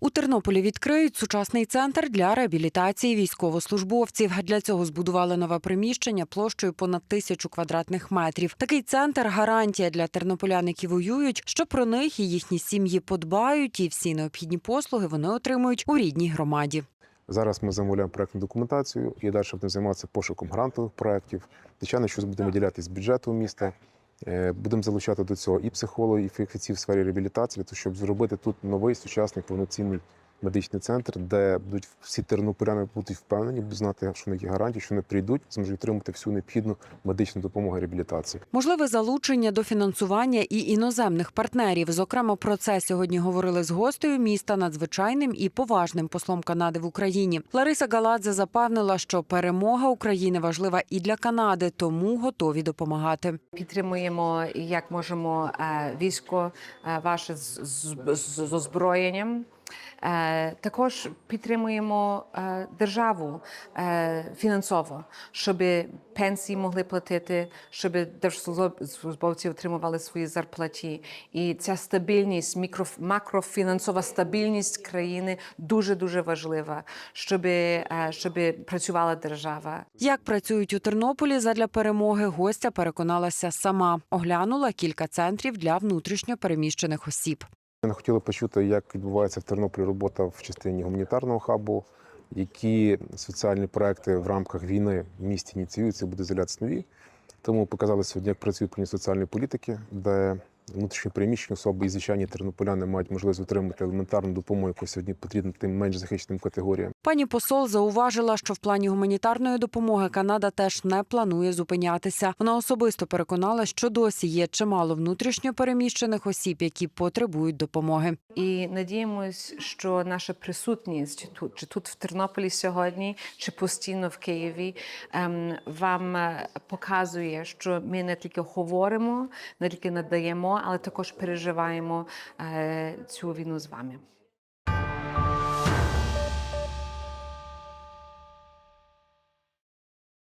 У Тернополі відкриють сучасний центр для реабілітації військовослужбовців. Для цього збудували нове приміщення площею понад тисячу квадратних метрів. Такий центр гарантія для тернополян, які воюють, що про них і їхні сім'ї подбають, і всі необхідні послуги вони отримують у рідній громаді. Зараз ми замовляємо проектну документацію і далі будемо займатися пошуком грантових проєктів. Звичайно, щось будемо виділяти з бюджету міста. Е, Будемо залучати до цього і психологів, і фахівців в сфері реабілітації, для щоб зробити тут новий сучасний повноцінний медичний центр, де будуть всі тернополяни будуть впевнені, будуть знати, що в є гарантії, що вони прийдуть, зможуть отримати всю необхідну медичну допомогу реабілітацію. Можливе залучення до фінансування і іноземних партнерів. Зокрема, про це сьогодні говорили з гостею міста надзвичайним і поважним послом Канади в Україні. Лариса Галадзе запевнила, що перемога України важлива і для Канади, тому готові допомагати. Підтримуємо як можемо е, військо е, ваше з, з, з, з озброєнням. Е, Також підтримуємо е, державу е, фінансово, щоб пенсії могли платити, щоб держслужбовці отримували свої зарплаті. І ця стабільність, мікро, макрофінансова стабільність країни дуже дуже важлива, щоб, щоб працювала держава. Як працюють у Тернополі задля перемоги, гостя переконалася сама. Оглянула кілька центрів для внутрішньо переміщених осіб. Ми хотіли почути, як відбувається в Тернополі робота в частині гуманітарного хабу, які соціальні проекти в рамках війни в місті ініціюються, буде з'являтися нові. Тому показали сьогодні, як працює управління соціальної політики, де внутрішні переміщені особи і звичайні тернополяни мають можливість отримати елементарну допомогу, яку сьогодні потрібна тим менш захищеним категоріям. Пані посол зауважила, що в плані гуманітарної допомоги Канада теж не планує зупинятися. Вона особисто переконала, що досі є чимало внутрішньо переміщених осіб, які потребують допомоги. І надіємось, що наша присутність тут, чи тут в Тернополі сьогодні, чи постійно в Києві, ем, вам е, показує, що ми не тільки говоримо, не тільки надаємо, але також переживаємо е, цю війну з вами.